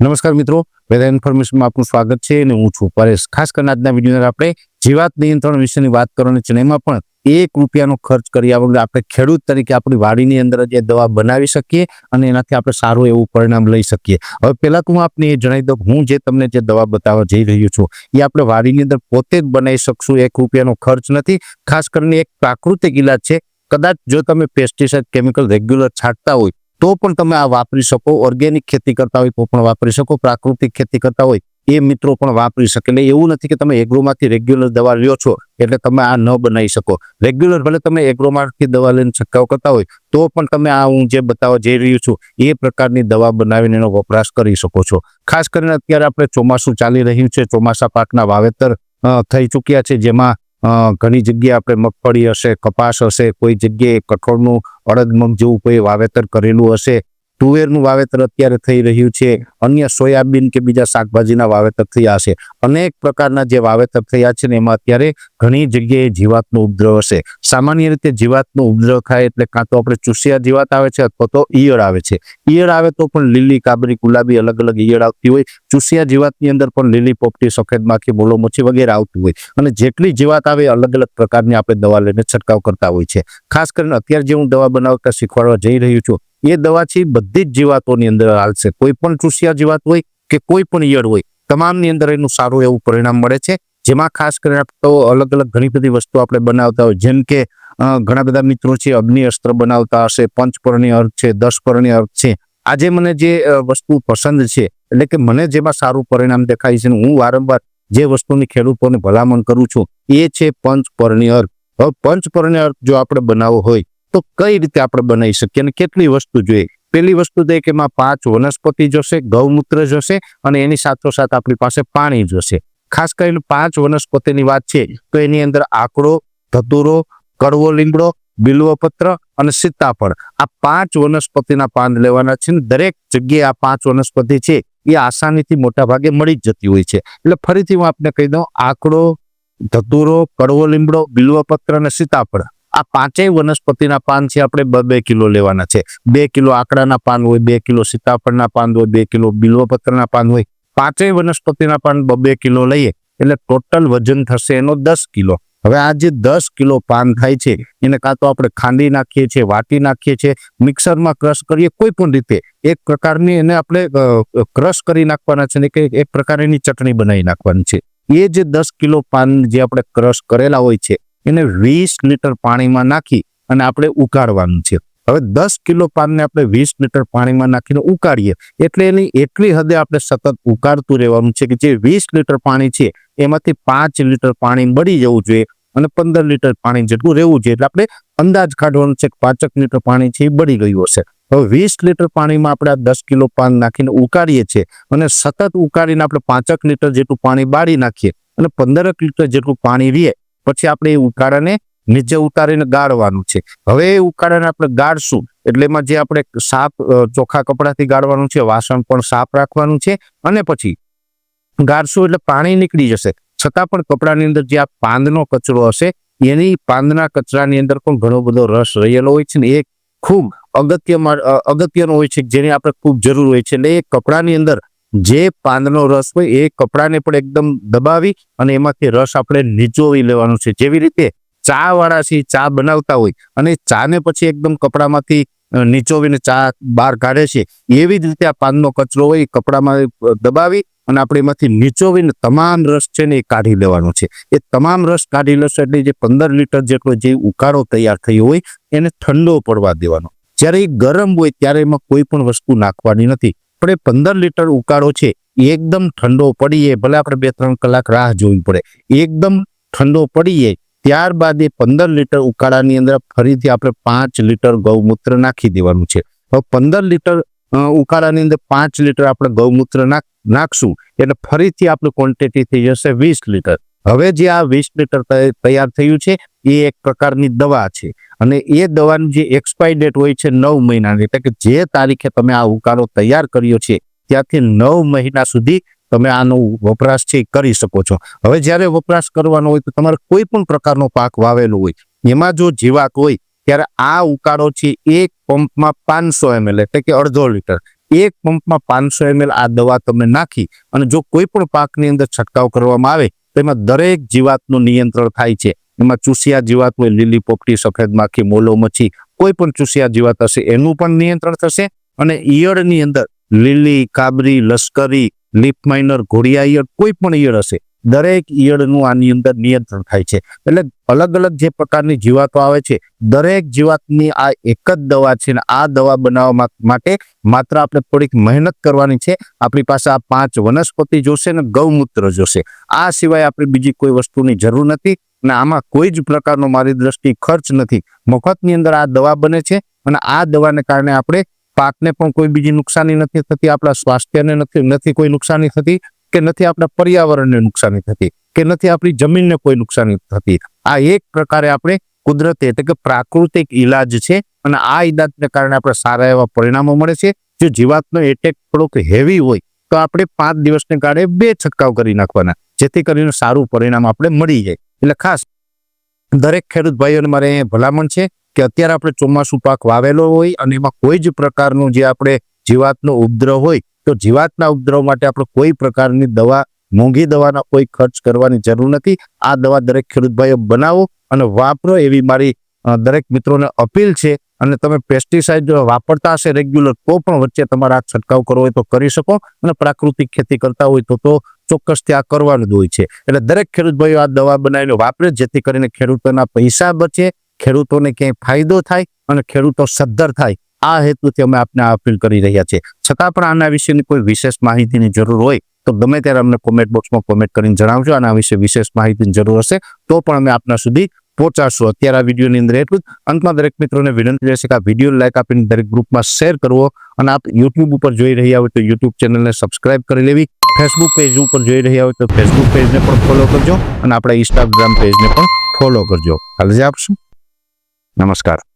નમસ્કાર મિત્રો, વેધર ઇન્ફોર્મેશનમાં આપનું સ્વાગત છે અને હું છું પરેશ. ખાસ કરીને આજના વિડીયોની આપણે જીવાત નિયંત્રણ વિશેની વાત કરવાની છે એમાં પણ એક રૂપિયાનો ખર્ચ કર્યા વગર આપણે ખેડૂત તરીકે આપણી વાડીની અંદર જ દવા બનાવી શકીએ અને એનાથી આપણે સારું એવું પરિણામ લઈ શકીએ. હવે પહેલાં તો હું આપને એ જણાવી દઉં, હું જે તમને જે દવા બતાવવા જઈ રહ્યો છું, એ આપણે વાડીની અંદર પોતે જ બનાવી શકશું, એક રૂપિયાનો ખર્ચ નથી. ખાસ કરીને એક પ્રાકૃતિક ઇલાજ છે. કદાચ જો તમે પેસ્ટિસાઇડ કેમિકલ રેગ્યુલર છાંટતા હોય તો પણ તમે આ વાપરી શકો. ઓર્ગેનિક ખેતી કરતા હોય તો પણ વાપરી શકો. પ્રાકૃતિક ખેતી કરતા હોય એ મિત્રો પણ વાપરી શકે. એટલે એવું નથી કે તમે એગ્રોમાંથી રેગ્યુલર દવા લ્યો છો એટલે તમે આ ન બનાવી શકો. રેગ્યુલર ભલે તમે એગ્રોમાંથી દવા લઈને છંટકાવ કરતા હોય તો પણ તમે આ હું જે બતાવવા જઈ રહ્યું છું એ પ્રકારની દવા બનાવીને એનો વપરાશ કરી શકો છો. ખાસ કરીને અત્યારે આપણે ચોમાસું ચાલી રહ્યું છે. ચોમાસા પાકના વાવેતર થઈ ચૂક્યા છે. જેમાં ઘણી જગ્યાએ આપણે મગફળી હશે, કપાસ હશે, કોઈ જગ્યાએ કઠોળનું અડદ મગ જેવું કોઈ વાવેતર કરેલું હશે તુવેરનું વાવેતર અત્યારે થઈ રહ્યું છે. અન્ય સોયાબીન કે બીજા શાકભાજીના વાવેતર થયા છે અનેક પ્રકારના જે વાવેતર થયા છે ને એમાં અત્યારે ઘણી જગ્યાએ જીવાતનો ઉપદ્રવ હશે. સામાન્ય રીતે જીવાતનો ઉપદ્રવ થાય એટલે કાં તો આપણે ચૂસિયા જીવાત આવે છે અથવા તો ઈયળ આવે છે. ઈયળ આવે તો પણ લીલી, કાબરી, ગુલાબી અલગ અલગ ઈયળ આવતી હોય. ચૂસિયા જીવાતની અંદર પણ લીલી પોપટી, સફેદ માખી બોલો વગેરે આવતું હોય. અને જેટલી જીવાત આવે અલગ અલગ પ્રકારની આપણે દવા લઈને છંટકાવ કરતા હોય છે. ખાસ કરીને અત્યારે જે હું દવા બનાવતા શીખવાડવા જઈ રહ્યું છું એ દવા છે બધી જ જીવાતોની અંદર હાલશે કોઈ પણ ચૂસિયા જીવાત હોય કે કોઈ પણ ઈયળ હોય, તમામની અંદર એનું સારું એવું પરિણામ મળે છે. જેમાં ખાસ કરીને તો અલગ અલગ ઘણી બધી વસ્તુ આપણે બનાવતા હોય, જેમ કે ઘણા બધા મિત્રો છે, અગ્નિ અસ્ત્ર બનાવતા હશે પંચપર્ણી અર્થ છે દસપર્ણી અર્થ છે. આજે મને જે વસ્તુ પસંદ છે, એટલે કે મને જેમાં સારું પરિણામ દેખાય છે હું વારંવાર જે વસ્તુની ખેડૂતોને ભલામણ કરું છું, એ છે પંચપર્ણી અર્થ. હવે પંચપર્ણી અર્થ જો આપણે બનાવવો હોય તો કઈ રીતે આપણે બનાવી શકીએ અને કેટલી વસ્તુ જોઈએ? પેલી વસ્તુ તો કે એમાં પાંચ વનસ્પતિ જોશે, ગૌમૂત્ર જોશે અને એની સાથોસાથ આપણી પાસે પાણી જોશે. ખાસ કરીને પાંચ વનસ્પતિની વાત છે તો એની અંદર આકડો, ધતુરો, કડવો લીમડો, બિલ્વપત્ર અને સીતાફળ. આ પાંચ વનસ્પતિના પાન લેવાના છે ને દરેક જગ્યાએ આ પાંચ વનસ્પતિ છે એ આસાનીથી મોટા ભાગે મળી જ જતી હોય છે. એટલે ફરીથી હું આપને કહી દઉં, આકડો, ધતુરો, કડવો લીમડો, બિલ્વપત્ર અને સીતાફળ. આ પાંચેય વનસ્પતિના પાન છે, આપણે બે બે કિલો લેવાના છે. બે કિલો આકડાના પાન હોય, બે કિલો સીતાફળના પાન હોય, બે કિલો બિલ્વપત્રના પાન હોય. પાંચેય વનસ્પતિના પાન બે બે કિલો લઈએ, એટલે ટોટલ વજન થશે એનો દસ કિલો. હવે આ જે દસ કિલો પાન થાય છે, એને કાં તો આપણે ખાંડી નાખીએ છીએ, વાટી નાખીએ છીએ, મિક્સરમાં ક્રશ કરીએ, કોઈ પણ રીતે. એક પ્રકારની એને આપણે ક્રશ કરી નાખવાના છે ને કે એક પ્રકારની ચટણી બનાવી નાખવાની છે. એ જે દસ કિલો પાન જે આપણે ક્રશ કરેલા હોય છે એને વીસ લીટર પાણીમાં નાખી અને આપણે ઉકાળવાનું છે. હવે દસ કિલો પાનને આપણે વીસ લીટર પાણીમાં નાખીને ઉકાળીએ એટલે એની એટલી હદે આપણે સતત ઉકાળતું રહેવાનું છે કે જે વીસ લીટર પાણી છે એમાંથી પાંચ લીટર પાણી બળી જવું જોઈએ અને પંદર લીટર પાણી જેટલું રહેવું જોઈએ એટલે આપણે અંદાજ કાઢવાનું છે કે પાંચક લીટર પાણી છે એ બળી ગયું હશે. હવે વીસ લીટર પાણીમાં આપણે આ દસ કિલો પાન નાખીને ઉકાળીએ છીએ અને સતત ઉકાળીને આપણે પાંચક લીટર જેટલું પાણી બાળી નાખીએ અને પંદરક લીટર જેટલું પાણી રીએ પછી આપણે એ ઉકાળાને નીચે ઉતારીને ગાળવાનું છે. હવે એ ઉકાળાને આપણે ગાળશું એટલે એમાં જે આપણે સાફ ચોખ્ખા કપડાથી ગાળવાનું છે, વાસણ પણ સાફ રાખવાનું છે અને પછી ગાળશું એટલે પાણી નીકળી જશે. છતાં પણ કપડાની અંદર જે આ પાંદનો કચરો હશે, એની પાંદના કચરાની અંદર પણ ઘણો બધો રસ રહેલો હોય છે ને એ ખૂબ અગત્યમાં અગત્યનો હોય છે, જેની આપણે ખૂબ જરૂર હોય છે. એટલે એ કપડાની અંદર જે પાંદનો રસ હોય એ કપડાને પણ એકદમ દબાવી અને એમાંથી રસ આપણે નીચોવી લેવાનો છે. જેવી રીતે ચા વાળા ચા બનાવતા હોય અને ચાને પછી એકદમ કપડામાંથી નીચોવીને ચા બહાર કાઢે છે, એવી જ રીતે આ પાનનો કચરો હોય એ કપડામાં દબાવી અને આપણે એમાંથી નીચોવીને તમામ રસ છે ને એ કાઢી લેવાનો છે. એ તમામ રસ કાઢી લેશો એટલે જે પંદર લીટર જેટલો જે ઉકાળો તૈયાર થયો હોય એને ઠંડો પડવા દેવાનો. જ્યારે એ ગરમ હોય ત્યારે એમાં કોઈ પણ વસ્તુ નાખવાની નથી. પણ એ પંદર લીટર ઉકાળો છે, એકદમ ઠંડો પડીએ, ભલે આપણે બે ત્રણ કલાક રાહ જોવી પડે. એકદમ ઠંડો પડીએ, ત્યારબાદ એ પંદર લીટર ઉકાળાની અંદર ફરીથી આપણે પાંચ લીટર ગૌમૂત્ર નાખી દેવાનું છે. હવે પંદર લીટર ઉકાળાની અંદર પાંચ લીટર આપણે ગૌમૂત્ર નાખ, નાખશું, એટલે ફરીથી આપણે ક્વોન્ટિટી થઈ જશે વીસ લીટર. હવે જે આ વીસ લીટર તૈયાર થયું છે, એ એક પ્રકારની દવા છે. અને એ દવાની જે એક્સપાયરી ડેટ હોય છે નવ મહિનાની, એટલે કે જે તારીખે તમે આ ઉકાળો તૈયાર કર્યો છે, ત્યાંથી નવ મહિના સુધી તમે આનો વપરાશ છે કરી શકો છો. હવે જ્યારે વપરાશ કરવાનો હોય તો તમારે કોઈ પણ પ્રકારનો પાક વાવેલો હોય, એમાં જો જીવાત હોય, ત્યારે આ ઉકાળો છે એક પંપમાં પાંચસો એમએલ, એટલે કે અડધો લીટર. એક પંપમાં પાંચસો એમએલ આ દવા તમે નાખી અને જો કોઈ પણ પાકની અંદર છંટકાવ કરવામાં આવે તો એમાં દરેક જીવાતનું નિયંત્રણ થાય છે. એમાં ચૂસિયા જીવાત હોય, લીલી પોપટી, સફેદ માખી, મોલો મચ્છી, કોઈ પણ ચૂસિયા જીવાત હશે, એનું પણ નિયંત્રણ થશે. અને ઈયળની અંદર લીલી, કાબરી, લશ્કરી, લીપ માઇનર, ઘોડિયા ઈયળ, કોઈ પણ ઈયળ હશે દરેક ઈયળનું આની અંદર નિયંત્રણ થાય છે. એટલે અલગ અલગ જે પ્રકારની જીવાતો આવે છે, દરેક જીવાતની આ એક જ દવા છે ને આ દવા બનાવવા માટે માત્ર આપણે થોડીક મહેનત કરવાની છે. આપણી પાસે આ પાંચ વનસ્પતિ જોશે ને ગૌમૂત્ર જોશે. આ સિવાય આપણે બીજી કોઈ વસ્તુની જરૂર નથી અને આમાં કોઈ જ પ્રકારનો મારી દ્રષ્ટિ ખર્ચ નથી. મફતની અંદર આ દવા બને છે અને આ દવાને કારણે આપણે પાકને પણ કોઈ બીજી નુકસાની નથી થતી, આપણા સ્વાસ્થ્યને નથી નથી કોઈ નુકસાની થતી કે નથી આપણા પર્યાવરણને નુકસાની થતી, કે નથી આપણી જમીનને કોઈ નુકસાની થતી. આ એક પ્રકારે આપણે કુદરતી એટલે કે પ્રાકૃતિક ઈલાજ છે અને આ ઇલાજને કારણે આપણે સારા એવા પરિણામો મળે છે. જો જીવાતનો એટેક થોડોક હેવી હોય, તો આપણે પાંચ દિવસને કારણે બે છંટકાવ કરી નાખવાના, જેથી કરીને સારું પરિણામ આપણે મળી જાય. એટલે ખાસ દરેક ખેડૂત ભાઈઓને મારે ભલામણ છે કે અત્યારે આપણે ચોમાસું પાક વાવેલો હોય અને એમાં કોઈ જ પ્રકારનું જે આપણે જીવાતનો ઉપદ્રવ હોય તો જીવાતના ઉપદ્રવ માટે આપણે કોઈ પ્રકારની દવા, મોંઘી દવાના કોઈ ખર્ચ કરવાની જરૂર નથી. આ દવા દરેક ખેડૂતભાઈઓ બનાવો અને વાપરો એવી મારી દરેક મિત્રોને અપીલ છે. અને તમે પેસ્ટિસાઇડ વાપરતા હશે રેગ્યુલર તો પણ વચ્ચે તમારે આ છંટકાવ કરવો હોય તો કરી શકો. અને પ્રાકૃતિક ખેતી કરતા હોય તો તો ચોક્કસથી આ કરવાનું જ હોય છે. એટલે દરેક ખેડૂતભાઈઓ આ દવા બનાવીને વાપરે, જેથી કરીને ખેડૂતોના પૈસા બચે, ખેડૂતોને ક્યાંય ફાયદો થાય અને ખેડૂતો સદ્ધર થાય. આ હેતુથી અમે આપને અપીલ કરી રહ્યા છીએ. છતાં પણ આના વિશેની કોઈ વિશેષ માહિતીની જરૂર હોય, તો ગમે ત્યારે અમને કોમેન્ટ બોક્સમાં કોમેન્ટ કરીને જણાવજો. આના વિશે વિશેષ માહિતીની જરૂર હશે, તો પણ અમે આપના સુધી પહોંચાડશું. અત્યારે આ વિડીયોની અંદર એટલું જ. અંતમાં દરેક મિત્રોને વિનંતી રહેશે કે આ વીડિયો લાઈક આપીને દરેક ગ્રુપમાં શેર કરવો અને આપ યુટ્યુબ ઉપર જોઈ રહ્યા હોય તો યુટ્યુબ ચેનલને સબસ્ક્રાઇબ કરી લેવી. ફેસબુક પેજ ઉપર જોઈ રહ્યા હોય તો ફેસબુક પેજને પણ ફોલો કરજો અને આપણા ઇન્સ્ટાગ્રામ પેજને પણ ફોલો કરજો. હાલ આપશું. નમસ્કાર.